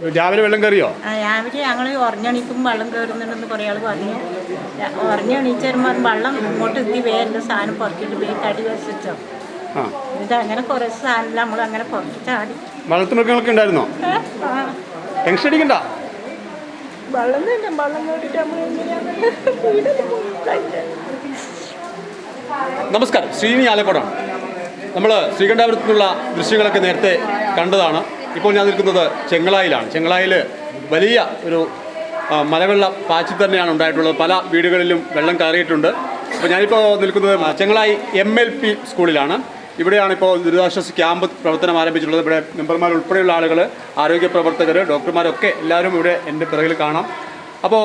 രാവിലെ വെള്ളം കയറിയോ? ആ, രാവിലെ ഞങ്ങൾ ഉറഞ്ഞണിക്കും വെള്ളം കയറുന്നുണ്ടെന്ന് കുറേ ആൾ പറഞ്ഞു. ഉറങ്ങണീച്ച് വരുമ്പോൾ വെള്ളം ഇങ്ങോട്ട് എത്തി വേറെ സാധനം പുറത്തിട്ട് പോയി തടി വസിച്ചോ ഇത് അങ്ങനെ കുറേ സാധനം നമ്മൾ അങ്ങനെ പുറത്ത് ചാടി വളർത്തു മൃഗങ്ങളൊക്കെ ഉണ്ടായിരുന്നോ? ആ, ടെൻഷൻ അടിക്കണ്ട. വെള്ളം തന്നെ വെള്ളം കയറിയിട്ട് നമ്മൾ നമസ്കാരം ശ്രീനി ആലക്കോടാണ് നമ്മൾ ശ്രീകണ്ഠാപുരത്തുനിന്നുള്ള ദൃശ്യങ്ങളൊക്കെ നേരത്തെ കണ്ടതാണ്. ഇപ്പോൾ ഞാൻ നിൽക്കുന്നത് ചെങ്ങളായിലാണ്. ചെങ്ങളായിൽ വലിയ ഒരു മലവെള്ള പാച്ചിൽ തന്നെയാണ് ഉണ്ടായിട്ടുള്ളത്. പല വീടുകളിലും വെള്ളം കയറിയിട്ടുണ്ട്. അപ്പോൾ ഞാനിപ്പോൾ നിൽക്കുന്നത് ചെങ്ങളായി എം എൽ പി സ്കൂളിലാണ്. ഇവിടെയാണ് ഇപ്പോൾ ദുരിതാശ്വാസ ക്യാമ്പ് പ്രവർത്തനം ആരംഭിച്ചിട്ടുള്ളത്. ഇവിടെ മെമ്പർമാർ ഉൾപ്പെടെയുള്ള ആളുകൾ ആരോഗ്യ പ്രവർത്തകർ ഡോക്ടർമാരൊക്കെ എല്ലാവരും ഇവിടെ എന്റെ പിറകിൽ കാണാം. അപ്പോൾ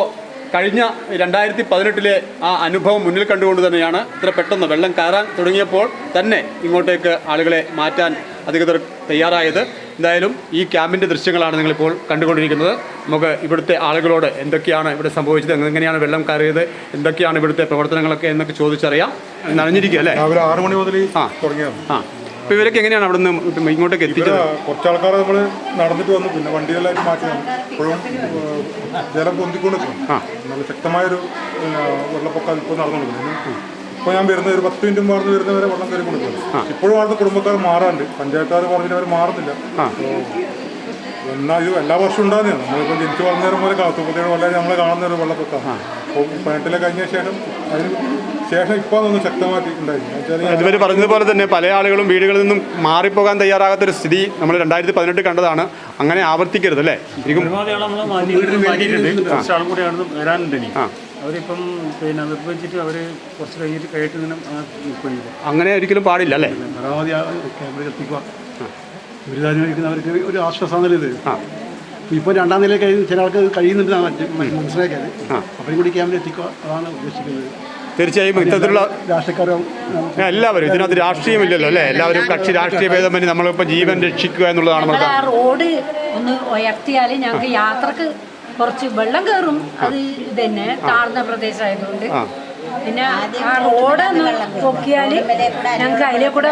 കഴിഞ്ഞ രണ്ടായിരത്തി പതിനെട്ടിലെ ആ അനുഭവം മുന്നിൽ കണ്ടുകൊണ്ട് തന്നെയാണ് ഇത്ര പെട്ടെന്ന് വെള്ളം കയറാൻ തുടങ്ങിയപ്പോൾ തന്നെ ഇങ്ങോട്ടേക്ക് ആളുകളെ മാറ്റാൻ അധികൃതർ തയ്യാറായത്. എന്തായാലും ഈ ക്യാമ്പിന്റെ ദൃശ്യങ്ങളാണ് നിങ്ങളിപ്പോൾ കണ്ടുകൊണ്ടിരിക്കുന്നത്. നമുക്ക് ഇവിടുത്തെ ആളുകളോട് എന്തൊക്കെയാണ് ഇവിടെ സംഭവിച്ചത് എങ്ങനെയാണ് വെള്ളം കയറിയത് എന്തൊക്കെയാണ് ഇവിടുത്തെ പ്രവർത്തനങ്ങളൊക്കെ എന്നൊക്കെ ചോദിച്ചറിയാം. നനഞ്ഞിരിക്കുക അല്ലേ? രാവിലെ ആറ് മണി മുതൽ ആ. തുടങ്ങിയത് ആ. അപ്പോൾ ഇവരൊക്കെ എങ്ങനെയാണ് അവിടെ നിന്ന് ഇങ്ങോട്ടേക്ക് എത്തിച്ചത്? കുറച്ച് ആൾക്കാർ നമ്മൾ നടന്നിട്ട് വന്നു. പിന്നെ വണ്ടികളായിട്ട് മാറ്റി ഇപ്പോഴും ജലം പൊന്തിക്കൊണ്ട്. നല്ല ശക്തമായൊരു വെള്ളപ്പൊക്കം ഇപ്പോൾ നടന്നുകൊണ്ടിരിക്കുന്നു. ഇപ്പോൾ ഞാൻ വരുന്ന ഒരു പത്ത് മിനിറ്റ് മാറുന്ന വരുന്നവരെ വെള്ളം കയറി കൊടുക്കുന്നു ഇപ്പോഴും അവിടുത്തെ കുടുംബക്കാർ മാറാണ്ട് പഞ്ചായത്തുകാർ പറഞ്ഞിട്ട് അവർ മാറുന്നില്ല. എന്നാ എന്നാൽ ഇത് എല്ലാ വർഷവും ഉണ്ടാകുന്നതാണ് നമ്മളിപ്പോൾ ജനിച്ചു വളർന്നേരം പോലെ കാത്തുപ്പത്തേഴ് വല്ല നമ്മൾ കാണുന്ന ഒരു വെള്ളപ്പൊക്കമാണ്. അപ്പോൾ പതിനെട്ടിലെ കഴിഞ്ഞ ശേഷം അതിന് ശേഷം ഇപ്പോൾ അതൊന്ന് ശക്തമാക്കി ഉണ്ടായിരുന്നു ഇതുവരെ പറഞ്ഞതുപോലെ തന്നെ പല ആളുകളും വീടുകളിൽ നിന്നും മാറിപ്പോകാൻ തയ്യാറാകാത്തൊരു സ്ഥിതി നമ്മൾ രണ്ടായിരത്തി പതിനെട്ട് കണ്ടതാണ്. അങ്ങനെ ആവർത്തിക്കരുത് അല്ലേ? ശരിക്കും അവരിപ്പം പിന്നെ നിർവഹിച്ചിട്ട് അവർ കുറച്ച് കഴിഞ്ഞിട്ട് കയറ്റി ഇങ്ങനെ അങ്ങനെ ഒരിക്കലും പാടില്ല അല്ലേ? പരമാവധി ക്യാമ്പിൽ എത്തിക്കുക. ദുരിതാനുഭവിക്കുന്നവർക്ക് ഒരു ആശ്വാസമാണ് ഇത്. ഇപ്പോൾ രണ്ടാം നില കഴിയുന്ന ചില ആൾക്ക് കഴിയുന്നുണ്ട് മനസ്സിലാക്കിയത്. അവരും കൂടി ക്യാമ്പിൽ എത്തിക്കുക അതാണ് ഉദ്ദേശിക്കുന്നത്. തീർച്ചയായും ഇത്തരത്തിലുള്ള രാഷ്ട്രീയക്കാരും എല്ലാവരും ഇതിനകത്ത് രാഷ്ട്രീയമില്ലല്ലോ അല്ലേ? എല്ലാവരും കക്ഷി രാഷ്ട്രീയ ഭേദമന്യേ നമ്മളിപ്പോൾ ജീവൻ രക്ഷിക്കുക എന്നുള്ളതാണ് നമ്മൾ റോഡ് ഒന്ന് ഉയർത്തിയാൽ ഞങ്ങൾക്ക് യാത്രയ്ക്ക് കുറച്ച് വെള്ളം കയറും അത് ഇതന്നെ താഴ്ന്ന പ്രദേശമായതുകൊണ്ട്. പിന്നെ ആ റോഡ് ഒന്ന് പൊക്കിയാൽ ഞങ്ങൾക്ക് അതിലെ കൂടെ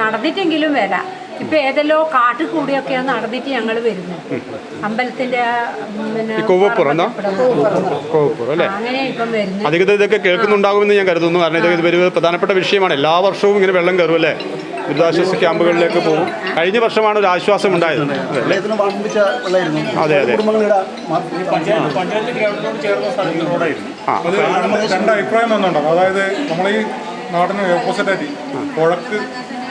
നടന്നിട്ടെങ്കിലും വരാം ഇപ്പൊ ഏതെല്ലോ കാട്ടിൽ കൂടിയൊക്കെയാണ് നടന്നിട്ട് ഞങ്ങൾ വരുന്നത് അമ്പലത്തിന്റെ പിന്നെ അങ്ങനെ ഇപ്പം വരുന്നത് അധികൃതർ ഇതൊക്കെ കേൾക്കുന്നുണ്ടാകുമെന്ന് ഞാൻ കരുതുന്നു. കാരണം ഇത് പ്രധാനപ്പെട്ട വിഷയമാണ്. എല്ലാ വർഷവും ഇങ്ങനെ വെള്ളം കയറും അല്ലേ? ദുരിതാശ്വാസ ക്യാമ്പുകളിലേക്ക് പോകും. കഴിഞ്ഞ വർഷമാണ് ഒരു ആശ്വാസം ഉണ്ടായത്. അതെ, അതെ. കുടുംബങ്ങളുടെ അത് രണ്ട് അഭിപ്രായം വന്നുണ്ടാകും അതായത് നമ്മൾ ഈ നാടിന് ഓപ്പോസിറ്റ് ആയിട്ട് പുഴക്ക്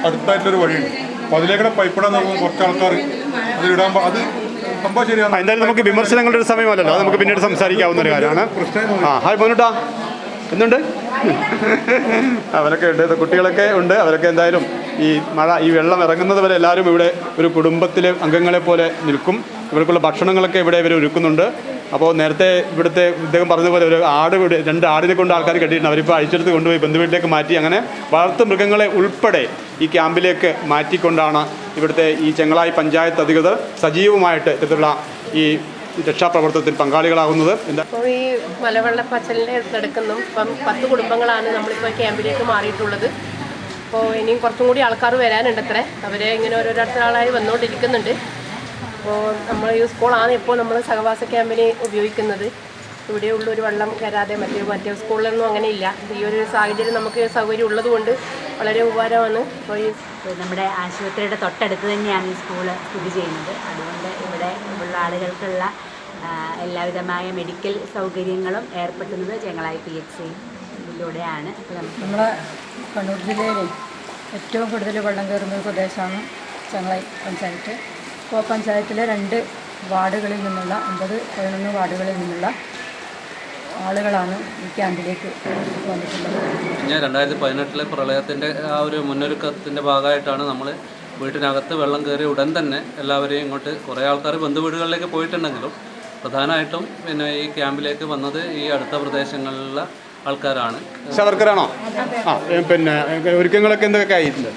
അടുത്തായിട്ടുള്ളൊരു വഴിയുണ്ട്. അപ്പോൾ അതിലേക്കൂടെ പൈപ്പിടാൻ നോക്കുമ്പോൾ കുറച്ച് ആൾക്കാർ അത് ഇടാൻ അത് സംഭവം ആ, ശരിയാണ് എന്തായാലും നമുക്ക് വിമർശനങ്ങളുടെ ഒരു സമയമല്ലല്ലോ. അത് നമുക്ക് പിന്നീട് സംസാരിക്കാവുന്ന ഒരു കാര്യമാണ്. ആ ഹായ് മോനുട്ടാ. എന്തുണ്ട്? അവരൊക്കെ ഉണ്ട്. കുട്ടികളൊക്കെ ഉണ്ട്. അവരൊക്കെ എന്തായാലും ഈ മഴ ഈ വെള്ളം ഇറങ്ങുന്നത് വരെ എല്ലാവരും ഇവിടെ ഒരു കുടുംബത്തിലെ അംഗങ്ങളെ പോലെ നിൽക്കും. ഇവർക്കുള്ള ഭക്ഷണങ്ങളൊക്കെ ഇവിടെ ഇവർ ഒരുക്കുന്നുണ്ട്. അപ്പോൾ നേരത്തെ ഇവിടുത്തെ ഇദ്ദേഹം പറഞ്ഞതുപോലെ ഒരു ആട് ഇവിടെ രണ്ട് ആടിനെ കൊണ്ട് ആൾക്കാർ കെട്ടിയിട്ടുണ്ട്. അവരിപ്പോൾ അഴിച്ചെടുത്ത് കൊണ്ടുപോയി ബന്ധുവീട്ടിലേക്ക് മാറ്റി. അങ്ങനെ വളർത്തു മൃഗങ്ങളെ ഉൾപ്പെടെ ഈ ക്യാമ്പിലേക്ക് മാറ്റിക്കൊണ്ടാണ് ഇവിടുത്തെ ഈ ചെങ്ങളായി പഞ്ചായത്ത് അധികൃതർ സജീവമായിട്ട് ഇത്തരത്തിലുള്ള ഈ രക്ഷാപ്രവർത്തനത്തിൽ പങ്കാളികളാകുന്നത്. ഇപ്പോൾ ഈ മലവെള്ളപ്പച്ചലിനെ നടക്കുന്നു. ഇപ്പം പത്ത് കുടുംബങ്ങളാണ് നമ്മളിപ്പോൾ ക്യാമ്പിലേക്ക് മാറിയിട്ടുള്ളത്. അപ്പോൾ ഇനിയും കുറച്ചും കൂടി ആൾക്കാർ വരാനുണ്ട് അത്രേ അവരെ ഇങ്ങനെ ഓരോരുത്തരാളായി വന്നുകൊണ്ടിരിക്കുന്നുണ്ട്. അപ്പോൾ നമ്മൾ ഈ സ്കൂളാണ് ഇപ്പോൾ നമ്മൾ സഹവാസ ക്യാമ്പിന് ഉപയോഗിക്കുന്നത്. ഇവിടെയുള്ള ഒരു വെള്ളം കയറാതെ മറ്റേ മറ്റേ സ്കൂളിലൊന്നും അങ്ങനെ ഇല്ല. ഈ ഒരു സാഹചര്യം നമുക്ക് സൗകര്യം ഉള്ളതുകൊണ്ട് വളരെ ഉപകാരമാണ്. അപ്പോൾ ഈ നമ്മുടെ ആശുപത്രിയുടെ തൊട്ടടുത്ത് തന്നെയാണ് ഈ സ്കൂൾ സ്ഥിതി ചെയ്യുന്നത്. അതുകൊണ്ട് ഇവിടെ ഉള്ള ആളുകൾക്കുള്ള എല്ലാവിധമായ മെഡിക്കൽ സൗകര്യങ്ങളും ഏർപ്പെടുത്തുന്നത് ചെങ്ങളായി പി എച്ച് സിയിലൂടെയാണ് അപ്പോൾ നമ്മുടെ നമ്മളെ കണ്ണൂർ ജില്ലയിൽ ഏറ്റവും കൂടുതൽ വെള്ളം കയറുന്ന ഒരു പ്രദേശമാണ് ചങ്ങളായി പഞ്ചായത്ത്. ഇപ്പോൾ പഞ്ചായത്തിലെ രണ്ട് വാർഡുകളിൽ നിന്നുള്ള അമ്പത് പതിനൊന്ന് വാർഡുകളിൽ നിന്നുള്ള ആളുകളാണ് ഈ ക്യാമ്പിലേക്ക് വന്നിട്ടുള്ളത്. ഞാൻ രണ്ടായിരത്തി പതിനെട്ടിലെ പ്രളയത്തിന്റെ ആ ഒരു മുന്നൊരുക്കത്തിന്റെ ഭാഗമായിട്ടാണ് നമ്മൾ വീട്ടിനകത്ത് വെള്ളം കയറി ഉടൻ തന്നെ എല്ലാവരെയും ഇങ്ങോട്ട് കുറേ ആൾക്കാർ ബന്ധുവീടുകളിലേക്ക് പോയിട്ടുണ്ടെങ്കിലും പ്രധാനമായിട്ടും പിന്നെ ഈ ക്യാമ്പിലേക്ക് വന്നത് ഈ അടുത്ത പ്രദേശങ്ങളിലുള്ള ആൾക്കാരാണ്. വർക്കറാണോ ആ പിന്നെ ഒരുക്കങ്ങളൊക്കെ എന്തൊക്കെ ആയിട്ടുണ്ട്?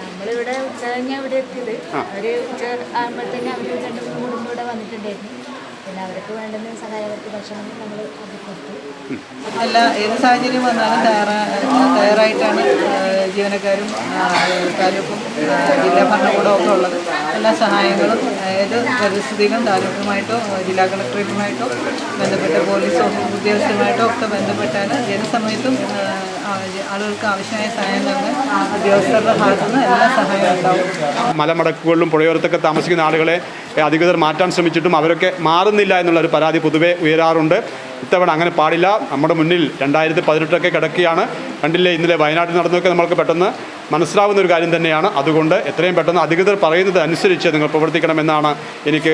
നമ്മളിവിടെ ഉച്ച കഴിഞ്ഞാൽ ഇവിടെ എത്തിയത് ഒരു ഉച്ച ആകുമ്പോഴത്തേന് അവർ രണ്ട് മൂന്ന് കുടുംബം ഇവിടെ വന്നിട്ടുണ്ടായിരുന്നു. പിന്നെ അവർക്ക് വേണ്ടുന്ന സഹായവർക്ക് ഭക്ഷണം നമ്മൾ കൊടുത്തു. അല്ല ഏത് സാഹചര്യം വന്നാലും തയ്യാറാ തയ്യാറായിട്ടാണ് ജീവനക്കാരും താലൂക്കും ജില്ലാ ഭരണകൂടവും ഒക്കെ ഉള്ളത്. എല്ലാ സഹായങ്ങളും ഏത് പരിസ്ഥിതിയിലും താലൂക്കുമായിട്ടോ ജില്ലാ കളക്ടറേറ്റുമായിട്ടോ ബന്ധപ്പെട്ട പോലീസ് ഉദ്യോഗസ്ഥരുമായിട്ടോ ഒക്കെ ബന്ധപ്പെട്ടാണ് ഏത് സമയത്തും ആളുകൾക്ക് ആവശ്യമായ സഹായങ്ങൾ ഉദ്യോഗസ്ഥരുടെ ഭാഗത്തുനിന്ന് എല്ലാ സഹായവും ഉണ്ടാവും. മലമടക്കുകളിലും പുഴയോരത്തൊക്കെ താമസിക്കുന്ന ആളുകളെ അധികൃതർ മാറ്റാൻ ശ്രമിച്ചിട്ടും അവരൊക്കെ മാറുന്നില്ല എന്നുള്ള ഒരു പരാതി പൊതുവെ ഉയരാറുണ്ട്. ഇത്തവണ അങ്ങനെ പാടില്ല. നമ്മുടെ മുന്നിൽ രണ്ടായിരത്തി പതിനെട്ടൊക്കെ കിടക്കുകയാണ്. കണ്ടില്ലേ ഇന്നലെ വയനാട്ടിൽ നടന്നൊക്കെ നമ്മൾക്ക് പെട്ടെന്ന് മനസ്സിലാവുന്ന ഒരു കാര്യം തന്നെയാണ്. അതുകൊണ്ട് എത്രയും പെട്ടെന്ന് അധികൃതർ പറയുന്നത് അനുസരിച്ച് നിങ്ങൾ പ്രവർത്തിക്കണമെന്നാണ് എനിക്ക്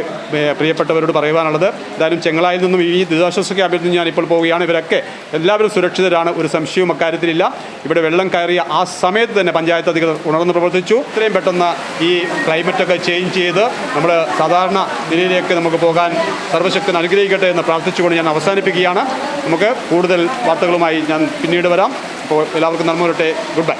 പ്രിയപ്പെട്ടവരോട് പറയുവാനുള്ളത്. എന്തായാലും ചെങ്ങളായിൽ നിന്നും ഈ ദുരിതാശ്വാസ ക്യാമ്പിൽ നിന്ന് ഞാൻ ഇപ്പോൾ പോവുകയാണ്. ഇവരൊക്കെ എല്ലാവരും സുരക്ഷിതരാണ്. ഒരു സംശയവും അക്കാര്യത്തിലില്ല. ഇവിടെ വെള്ളം കയറിയ ആ സമയത്ത് തന്നെ പഞ്ചായത്ത് അധികൃതർ ഉണർന്ന് പ്രവർത്തിച്ചു. എത്രയും പെട്ടെന്ന് ഈ ക്ലൈമറ്റൊക്കെ ചേഞ്ച് ചെയ്ത് നമ്മൾ സാധാരണ നിലയിലേക്ക് നമുക്ക് പോകാൻ സർവശക്തൻ അനുഗ്രഹിക്കട്ടെ എന്ന് പ്രാർത്ഥിച്ചുകൊണ്ട് ഞാൻ അവസാനിപ്പിക്കുകയാണ്. നമുക്ക് കൂടുതൽ വാർത്തകളുമായി ഞാൻ പിന്നീട് വരാം. അപ്പോൾ എല്ലാവർക്കും നന്മ വരട്ടെ. Good bye